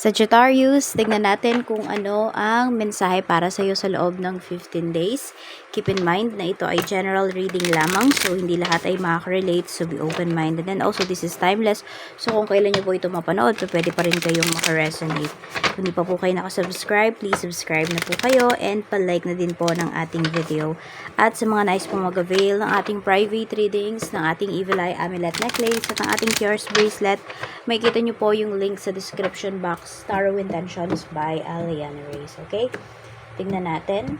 Sagittarius, tignan natin kung ano ang mensahe para sa iyo sa loob ng 15 days. Keep in mind na ito ay general reading lamang, so hindi lahat ay makaka-relate, so be open-minded. And also, this is timeless, so kung kailan nyo po ito mapanood, so pwede pa rin kayong makaresonate. Kung hindi pa po kayo nakasubscribe, please subscribe na po kayo and palike na din po ng ating video. At sa mga nice pong mag-avail ng ating private readings, ng ating Evil Eye Amulet Necklace, at ng ating Cures Bracelet, may kita nyo po yung link sa description box Tarot Intentions by Aliana Reyes. Okay? Tingnan natin.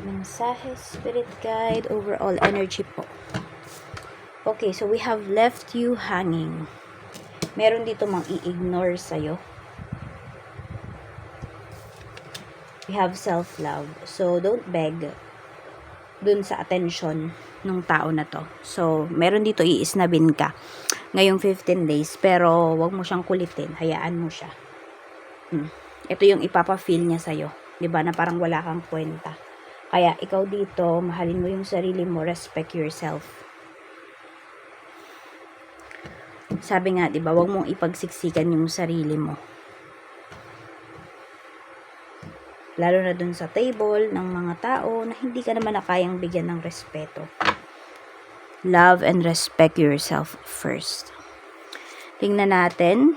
Mensahe, Spirit Guide, overall energy po. Okay, so we have left you hanging. Meron dito mang i-ignore sa'yo. We have self-love. So, don't beg dun sa attention ng tao na to. So, meron dito iisnabin ka ngayong 15 days, pero wag mo siyang kulitin, hayaan mo siya. Hmm. Ito yung ipapa-feel niya sa'yo, ba na parang wala kang kwenta. Kaya ikaw dito, mahalin mo yung sarili mo, respect yourself. Sabi nga, 'di ba, wag mong ipagsiksikan yung sarili mo. Lalo na dun sa table ng mga tao na hindi ka naman nakayang bigyan ng respeto love and respect yourself first. Tingnan natin.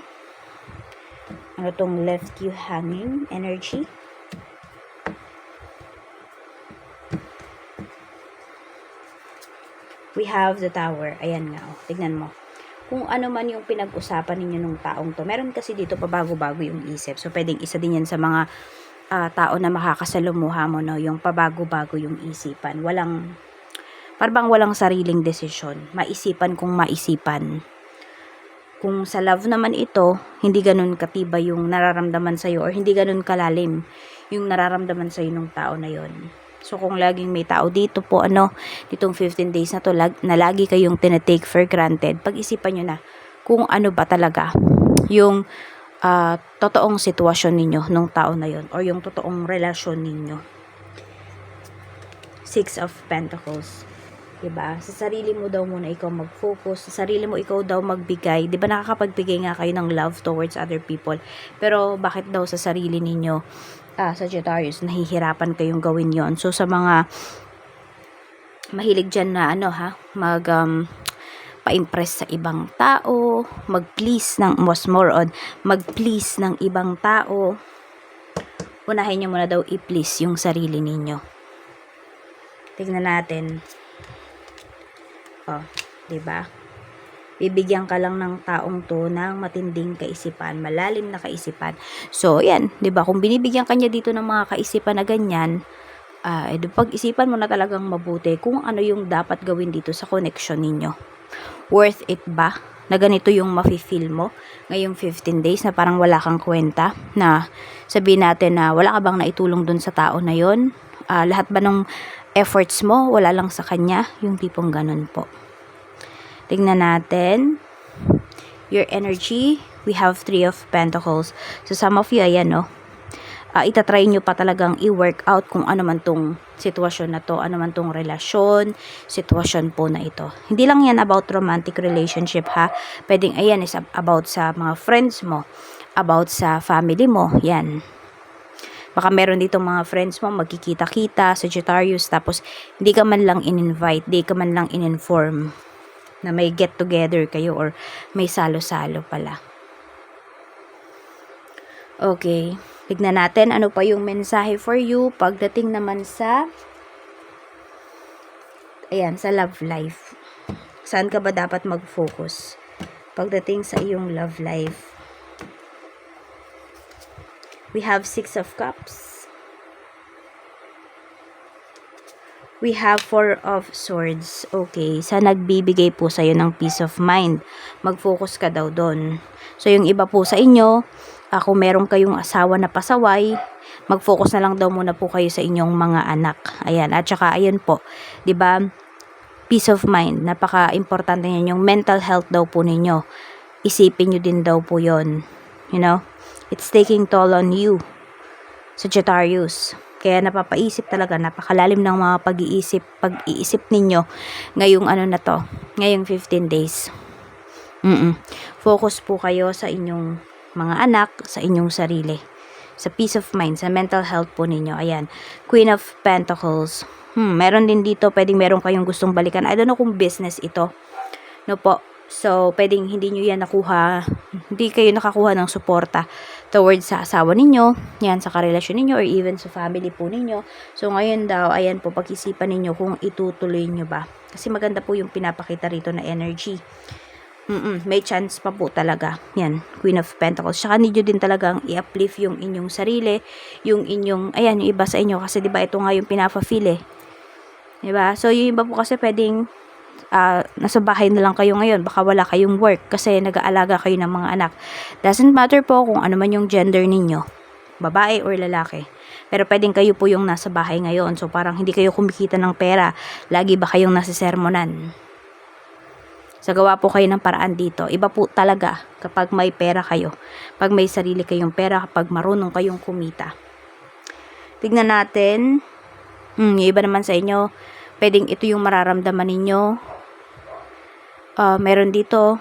Ano tong left you hanging energy? We have the tower. Ayan nga. Oh. Tignan mo. Kung ano man yung pinag-usapan ninyo nung taong to. Meron kasi dito pabago-bago yung isip. So, pwedeng isa din yan sa mga uh, tao na makakasalumuha mo, no? Yung pabago-bago yung isipan. Walang Parang walang sariling desisyon. Maisipan kung maisipan. Kung sa love naman ito, hindi ganun katiba yung nararamdaman sa'yo or hindi ganun kalalim yung nararamdaman sa'yo ng tao na yon. So, kung laging may tao dito po, ano, ditong 15 days na to, lag, na lagi kayong tinatake for granted, pag-isipan nyo na kung ano ba talaga yung uh, totoong sitwasyon ninyo nung tao na yon or yung totoong relasyon ninyo. Six of Pentacles. Ba? Sa sarili mo daw muna ikaw mag-focus, sa sarili mo ikaw daw magbigay. 'Di ba nakakapagbigay nga kayo ng love towards other people. Pero bakit daw sa sarili ninyo ah, Sagittarius nahihirapan kayong gawin 'yon? So sa mga mahilig diyan na ano ha, mag um, pa-impress sa ibang tao, mag-please ng was more on mag-please ng ibang tao. Unahin niyo muna daw i-please yung sarili ninyo. Tignan natin. Oh, 'di ba? Bibigyan ka lang ng taong to ng matinding kaisipan, malalim na kaisipan. So, yan, 'di ba? Kung binibigyan kanya dito ng mga kaisipan na ganyan, uh, eh, pag-isipan mo na talagang mabuti kung ano yung dapat gawin dito sa connection ninyo. Worth it ba? Na ganito yung mafe-feel mo ngayong 15 days na parang wala kang kwenta na sabihin natin na wala ka bang naitulong dun sa tao na yon uh, lahat ba ng efforts mo, wala lang sa kanya, yung tipong ganun po. Tingnan natin. Your energy, we have three of pentacles. So, some of you, ayan, no? Uh, itatry nyo pa talagang i-work out kung ano man tong sitwasyon na to, ano man tong relasyon, sitwasyon po na ito. Hindi lang yan about romantic relationship, ha? Pwedeng, ayan, is about sa mga friends mo, about sa family mo, yan Baka meron dito mga friends mo, magkikita-kita, Sagittarius, tapos hindi ka man lang in-invite, hindi ka man lang in-inform na may get together kayo or may salo-salo pala. Okay, tignan natin ano pa yung mensahe for you pagdating naman sa ayan, sa love life. Saan ka ba dapat mag-focus pagdating sa iyong love life? We have Six of Cups. We have Four of Swords. Okay, sa nagbibigay po sa'yo ng peace of mind. Mag-focus ka daw doon. So, yung iba po sa inyo, uh, kung meron kayong asawa na pasaway, mag-focus na lang daw muna po kayo sa inyong mga anak. Ayan, at saka, ayan po, 'di ba peace of mind, napaka-importante niyan yung mental health daw po ninyo. Isipin nyo din daw po yon you know It's taking toll on you, Sagittarius. Kaya napapaisip talaga, napakalalim ng mga pag-iisip, pag-iisip ninyo ngayong ano na to, ngayong 15 days. Mm-mm. Focus po kayo sa inyong mga anak, sa inyong sarili. Sa peace of mind, sa mental health po ninyo. Ayan. Queen of Pentacles. Hmm, meron din dito, pwedeng meron kayong gustong balikan. I don't know kung business ito. No po. So, pwedeng hindi nyo yan nakuha, hindi kayo nakakuha ng suporta towards sa asawa ninyo, yan sa karelasyon ninyo, or even sa family po ninyo. So, ngayon daw, ayan po, pag-isipan ninyo kung itutuloy nyo ba. Kasi maganda po yung pinapakita rito na energy. Mm-mm, may chance pa po talaga. Yan, Queen of Pentacles. Tsaka need nyo din talagang i-uplift yung inyong sarili, yung inyong, ayan, yung iba sa inyo. Kasi 'di ba ito nga yung pinapa-feel eh. 'Di ba So, yung iba po kasi pwedeng ah, nasa bahay na lang kayo ngayon. Baka wala kayong work kasi nag-aalaga kayo ng mga anak. Doesn't matter po kung ano man yung gender ninyo. Babae or lalaki. Pero pwedeng kayo po yung nasa bahay ngayon. So, parang hindi kayo kumikita ng pera. Lagi ba kayong nasa sermonan? Sa gawa po kayo ng paraan dito. Iba po talaga kapag may pera kayo. Pag may sarili kayong pera, kapag marunong kayong kumita. Tignan natin. Hmm, yung iba naman sa inyo, pwedeng ito yung mararamdaman ninyo. Ah, meron dito,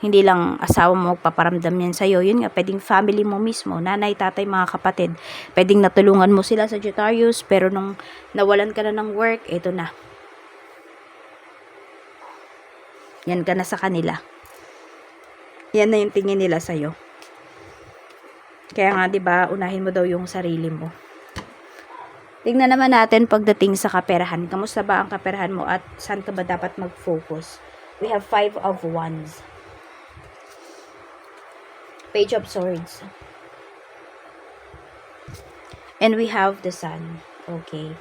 hindi lang asawa mo magpaparamdam yan sa'yo. Yun nga, pwedeng family mo mismo, nanay, tatay, mga kapatid. Pwedeng natulungan mo sila sa Sagittarius, pero nung nawalan ka na ng work, ito na. Yan ka na sa kanila. Yan na yung tingin nila sa'yo. Kaya nga, 'di ba, unahin mo daw yung sarili mo. Tingnan naman natin pagdating sa kaperahan. Kamusta ba ang kaperahan mo at saan ka ba dapat mag-focus? We have five of wands. Page of swords. And we have the sun. Okay.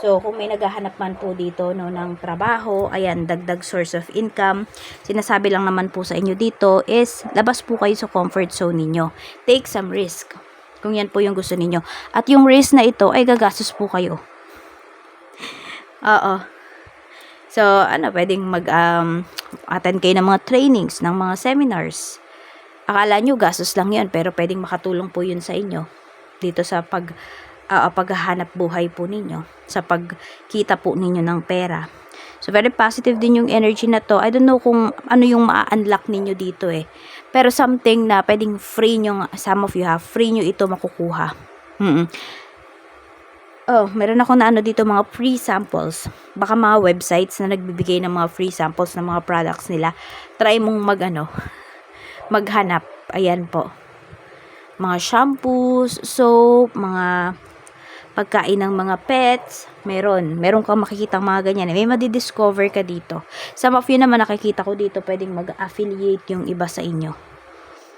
So, kung may naghahanap man po dito no, ng trabaho, ayan, dagdag source of income, sinasabi lang naman po sa inyo dito is, labas po kayo sa comfort zone ninyo. Take some risk. Kung yan po yung gusto ninyo. At yung risk na ito, ay gagastos po kayo. Oo. So, ano, pwedeng mag, um, attend kayo ng mga trainings, ng mga seminars. Akala nyo, gastos lang yan, pero pwedeng makatulong po yun sa inyo. Dito sa pag, uh, paghahanap buhay po ninyo. Sa pagkita po ninyo ng pera. So, very positive din yung energy na to. I don't know kung ano yung ma-unlock ninyo dito eh. Pero something na pwedeng free nyo, some of you have, free nyo ito makukuha. Mm Oh, meron ako na ano dito mga free samples. Baka mga websites na nagbibigay ng mga free samples ng mga products nila. Try mong mag ano, maghanap. Ayan po. Mga shampoos, soap, mga pagkain ng mga pets, meron. Meron kang makikita mga ganyan. May madidiscover ka dito. Some of you naman nakikita ko dito, pwedeng mag-affiliate yung iba sa inyo.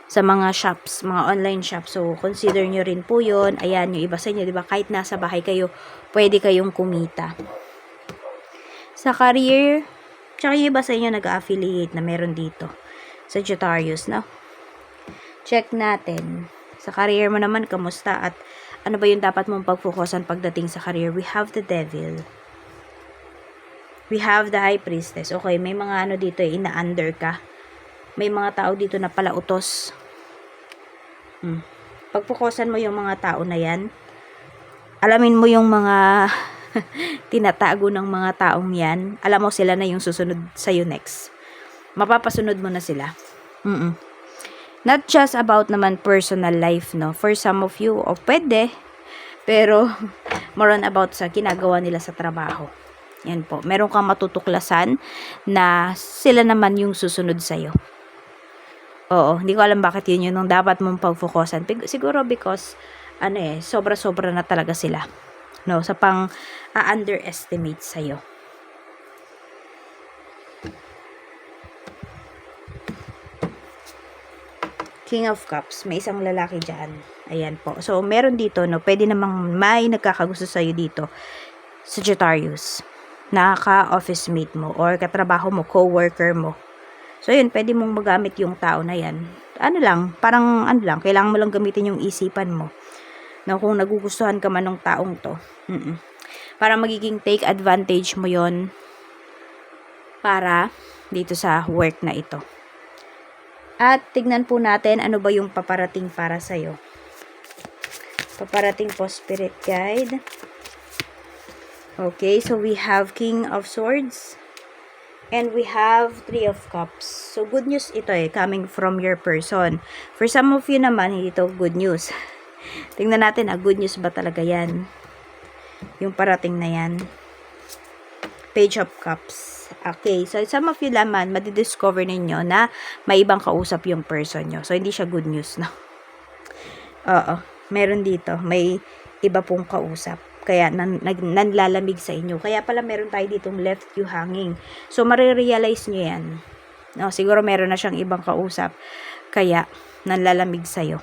Sa mga shops, mga online shops. So, consider nyo rin po yun. Ayan, yung iba sa inyo, di ba? Kahit nasa bahay kayo, pwede kayong kumita. Sa career, tsaka yung iba sa inyo nag-affiliate na meron dito. Sagittarius, no? Check natin. Sa career mo naman, kamusta? At ano ba yung dapat mong pagfokusan pagdating sa career? We have the devil. We have the high priestess. Okay, may mga ano dito eh, ina-under ka. May mga tao dito na pala utos. Hmm. Pagfokusan mo yung mga tao na yan, alamin mo yung mga tinatago ng mga taong yan, alam mo sila na yung susunod sa'yo next. Mapapasunod mo na sila. Mm-mm. Not just about naman personal life, no? For some of you, o oh, pwede, pero more on about sa ginagawa nila sa trabaho. Yan po. Meron kang matutuklasan na sila naman yung susunod sa'yo. Oo, hindi ko alam bakit yun yun yung dapat mong pag-focusan. Siguro because, ano eh, sobra-sobra na talaga sila. No, sa pang uh, sa'yo. King of Cups, may isang lalaki dyan. Ayan po. So, meron dito, no, pwede namang may nagkakagusto sa'yo dito. Sagittarius. Nakaka-office mate mo or katrabaho mo, co-worker mo. So, yun, pwede mong magamit yung tao na yan. Ano lang, parang ano lang, kailangan mo lang gamitin yung isipan mo. No, kung nagugustuhan ka man ng taong to. Mm-mm. Para magiging take advantage mo yon para dito sa work na ito. At tignan po natin ano ba yung paparating para sa'yo. Paparating po Spirit Guide. Okay, so we have King of Swords. And we have Three of Cups. So, good news ito eh, coming from your person. For some of you naman, hindi ito good news. Tingnan natin, ah, good news ba talaga yan? Yung parating na yan. Page of Cups. Okay, so some of you naman, madidiscover ninyo na may ibang kausap yung person nyo. So, hindi siya good news, no? Oo, meron dito. May iba pong kausap. Kaya nan, nag, nanlalamig sa inyo. Kaya pala meron tayo ditong left you hanging. So, marirealize nyo yan. No, siguro meron na siyang ibang kausap. Kaya, nanlalamig sa'yo.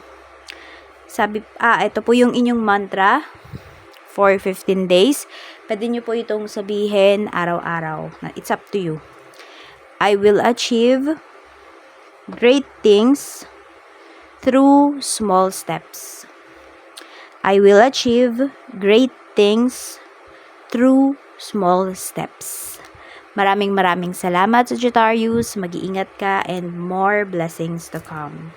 Sabi, ah, ito po yung inyong mantra for 15 days. Pwede nyo po itong sabihin araw-araw. It's up to you. I will achieve great things through small steps. I will achieve great things through small steps. Maraming maraming salamat sa Jutarius. Mag-iingat ka and more blessings to come.